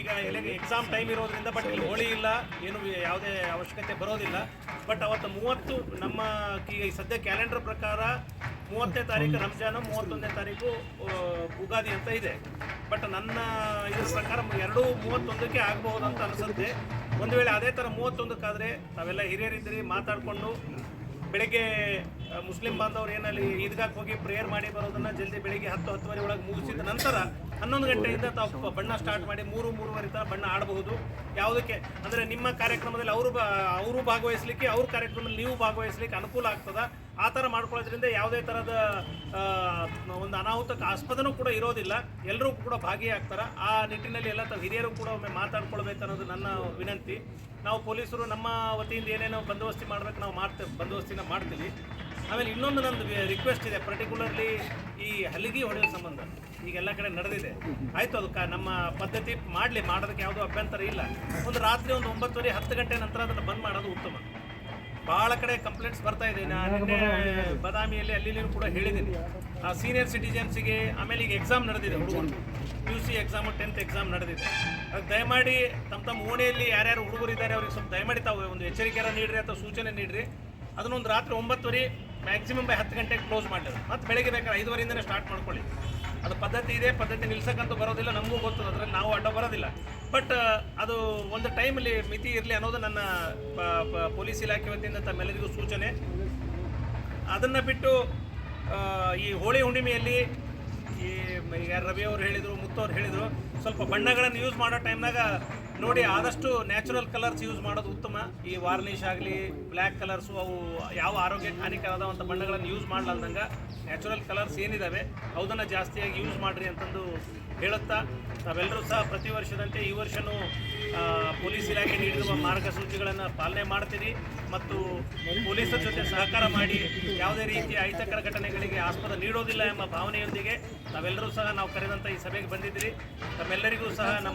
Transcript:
ಈಗ exam time ಇರೋದ್ರಿಂದ but ಇಲ್ಲಿ ಹೋಳಿ ಇಲ್ಲ, ಏನು ಯಾವುದೇ ಅವಶ್ಯಕತೆ ಬರೋದಿಲ್ಲ. ಬಟ್ ಅವತ್ತು ಮೂವತ್ತು ನಮ್ಮ ಈ ಸದ್ಯ ಕ್ಯಾಲೆಂಡರ್ ಪ್ರಕಾರ ಮೂವತ್ತನೇ ತಾರೀಕು ರಂಜಾನು ಮೂವತ್ತೊಂದನೇ ತಾರೀಕು ಉಗಾದಿ ಅಂತ ಇದೆ. ಬಟ್ ನನ್ನ ಇದ್ರ ಪ್ರಕಾರ ಎರಡೂ ಮೂವತ್ತೊಂದಕ್ಕೆ ಆಗಬಹುದು ಅಂತ ಅನಿಸುತ್ತೆ. ಒಂದು ವೇಳೆ ಅದೇ ಥರ ಮೂವತ್ತೊಂದಕ್ಕಾದರೆ ತಾವೆಲ್ಲ ಹಿರಿಯರಿದ್ದೀರಿ ಮಾತಾಡಿಕೊಂಡು ಬೆಳಗ್ಗೆ ಮುಸ್ಲಿಂ ಬಾಂಧವರು ಏನಲ್ಲಿ ಈದ್ಗಾಕ್ಕೆ ಹೋಗಿ ಪ್ರೇಯರ್ ಮಾಡಿ ಬರೋದನ್ನ ಜಲ್ದಿ ಬೆಳಿಗ್ಗೆ ಹತ್ತು ಹತ್ತುವರೆ ಒಳಗೆ ಮುಗಿಸಿದ ನಂತರ ಹನ್ನೊಂದು ಗಂಟೆಯಿಂದ ತಾವು ಬಣ್ಣ ಸ್ಟಾರ್ಟ್ ಮಾಡಿ ಮೂರು, ಮೂರುವರೆ ತರ ಬಣ್ಣ ಆಡಬಹುದು. ಯಾವುದಕ್ಕೆ? ಅಂದರೆ ನಿಮ್ಮ ಕಾರ್ಯಕ್ರಮದಲ್ಲಿ ಅವರು ಅವರು ಭಾಗವಹಿಸಲಿಕ್ಕೆ, ಅವ್ರ ಕಾರ್ಯಕ್ರಮದಲ್ಲಿ ನೀವು ಭಾಗವಹಿಸಲಿಕ್ಕೆ ಅನುಕೂಲ ಆಗ್ತದ? ಆ ಥರ ಮಾಡ್ಕೊಳ್ಳೋದ್ರಿಂದ ಯಾವುದೇ ಥರದ ಒಂದು ಅನಾಹುತಕ್ಕೆ ಆಸ್ಪದನೂ ಕೂಡ ಇರೋದಿಲ್ಲ. ಎಲ್ಲರೂ ಕೂಡ ಭಾಗಿಯಾಗ್ತಾರೆ. ಆ ನಿಟ್ಟಿನಲ್ಲಿ ಎಲ್ಲ ಹಿರಿಯರು ಕೂಡ ಒಮ್ಮೆ ಮಾತಾಡ್ಕೊಳ್ಬೇಕು ಅನ್ನೋದು ನನ್ನ ವಿನಂತಿ. ನಾವು ಪೊಲೀಸರು ನಮ್ಮ ವತಿಯಿಂದ ಏನೇನೋ ಬಂದೋಬಸ್ತಿ ಮಾಡ್ಬೇಕು ನಾವು ಮಾಡ್ತೇವೆ. ಬಂದೋಬಸ್ತಿನ ಮಾಡ್ತೀವಿ. ಆಮೇಲೆ ಇನ್ನೊಂದು ನಂದು ರಿಕ್ವೆಸ್ಟ್ ಇದೆ. ಪರ್ಟಿಕ್ಯುಲರ್ಲಿ ಈ ಹಲಿಗೆ ಹೊಡೆಯೋ ಸಂಬಂಧ. ಈಗ ಎಲ್ಲ ಕಡೆ ನಡೆದಿದೆ. ಆಯಿತು ಅದು ಕ- ನಮ್ಮ ಪದ್ಧತಿ ಮಾಡಲಿ. ಮಾಡೋದಕ್ಕೆ ಯಾವುದೂ ಅಭ್ಯಂತರ ಇಲ್ಲ. ಒಂದು ರಾತ್ರಿ ಒಂದು ಒಂಬತ್ತುವರೆ ಹತ್ತು ಗಂಟೆ ನಂತರ ಅದನ್ನು ಬಂದ್ ಮಾಡೋದು ಉತ್ತಮ. ಭಾಳ ಕಡೆ ಕಂಪ್ಲೇಂಟ್ಸ್ ಬರ್ತಾ ಇದೆ. ನಾನು ನಿನ್ನೆ ಬದಾಮಿಯಲ್ಲಿ ಅಲ್ಲಿ ನೀನು ಕೂಡ ಹೇಳಿದ್ದೀನಿ. ಆ ಸೀನಿಯರ್ ಸಿಟಿಜನ್ಸಿಗೆ ಆಮೇಲೆ ಈಗ ಎಕ್ಸಾಮ್ ನಡೆದಿದೆ ಹುಡುಗರು. P U C exam tenth exam ನಡೆದಿದೆ. ಅದು ದಯಮಾಡಿ ತಮ್ಮ ತಮ್ಮ ಓಣೆಯಲ್ಲಿ ಯಾರ್ಯಾರು ಹುಡುಗರು ಇದ್ದಾರೆ ಅವ್ರಿಗೆ ಸ್ವಲ್ಪ ದಯಮಾಡಿ ತಾವು ಒಂದು ಎಚ್ಚರಿಕೆಯನ್ನು ನೀಡ್ರಿ ಅಥವಾ ಸೂಚನೆ ನೀಡ್ರಿ. ಅದನ್ನೊಂದು ರಾತ್ರಿ ಒಂಬತ್ತುವರೆ ಮ್ಯಾಕ್ಸಿಮಮ್ ಬೈ ಹತ್ತು ಗಂಟೆಗೆ ಕ್ಲೋಸ್ ಮಾಡಿದ್ರು. ಮತ್ತೆ ಬೆಳಗ್ಗೆ ಬೇಕಾದ್ರೆ ಐದುವರೆಯಿಂದನೇ ಸ್ಟಾರ್ಟ್ ಮಾಡ್ಕೊಳ್ಳಿ. ಅದು ಪದ್ಧತಿ ಇದೆ, ಪದ್ಧತಿ ನಿಲ್ಸಕ್ಕಂತೂ ಬರೋದಿಲ್ಲ, ನಮಗೂ ಗೊತ್ತು, ಅದ್ರಲ್ಲಿ ನಾವು ಅಡ್ಡ ಬರೋದಿಲ್ಲ. ಬಟ್ ಅದು ಒಂದು ಟೈಮಲ್ಲಿ ಮಿತಿ ಇರಲಿ ಅನ್ನೋದು ನನ್ನ ಪೊಲೀಸ್ ಇಲಾಖೆ ವತಿಯಿಂದ ತಮ್ಮೆಲ್ಲರಿಗೂ ಸೂಚನೆ. ಅದನ್ನು ಬಿಟ್ಟು ಈ ಹೋಳಿ ಹುಣ್ಣಿಮೆಯಲ್ಲಿ ಈ ಈಗ ರವಿ ಅವರು ಹೇಳಿದರು ಮುತ್ತು ಅವ್ರು ಹೇಳಿದರು, ಸ್ವಲ್ಪ ಬಣ್ಣಗಳನ್ನು ಯೂಸ್ ಮಾಡೋ ಟೈಮ್ನಾಗ ನೋಡಿ, ಆದಷ್ಟು ನ್ಯಾಚುರಲ್ ಕಲರ್ಸ್ ಯೂಸ್ ಮಾಡೋದು ಉತ್ತಮ. ಈ ವಾರ್ನಿಷ್ ಆಗಲಿ, ಬ್ಲ್ಯಾಕ್ ಕಲರ್ಸು, ಅವು ಯಾವ ಆರೋಗ್ಯಕ್ಕೆ ಹಾನಿಕರವಾದಂಥ ಬಣ್ಣಗಳನ್ನು ಯೂಸ್ ಮಾಡಲಾರ್ದಂಗೆ ನ್ಯಾಚುರಲ್ ಕಲರ್ಸ್ ಏನಿದ್ದಾವೆ ಅವುದನ್ನು ಜಾಸ್ತಿಯಾಗಿ ಯೂಸ್ ಮಾಡಿರಿ ಅಂತಂದು ಹೇಳುತ್ತಾ ನಾವೆಲ್ಲರೂ ಸಹ ಪ್ರತಿ ವರ್ಷದಂತೆ ಈ ವರ್ಷವೂ ಪೊಲೀಸ್ ಇಲಾಖೆ ನೀಡಿರುವ ಮಾರ್ಗಸೂಚಿಗಳನ್ನು ಪಾಲನೆ ಮಾಡ್ತೀರಿ ಮತ್ತು ಪೊಲೀಸರ ಜೊತೆ ಸಹಕಾರ ಮಾಡಿ ಯಾವುದೇ ರೀತಿಯ ಅಹಿತಕರ ಘಟನೆಗಳಿಗೆ ಆಸ್ಪದ ನೀಡೋದಿಲ್ಲ ಎಂಬ ಭಾವನೆಯೊಂದಿಗೆ ನಾವೆಲ್ಲರೂ ಸಹ ನಾವು ಕರೆದಂಥ ಈ ಸಭೆಗೆ ಬಂದಿದ್ದೀರಿ. ತಮ್ಮೆಲ್ಲರಿಗೂ ಸಹ ನಮ್ಮ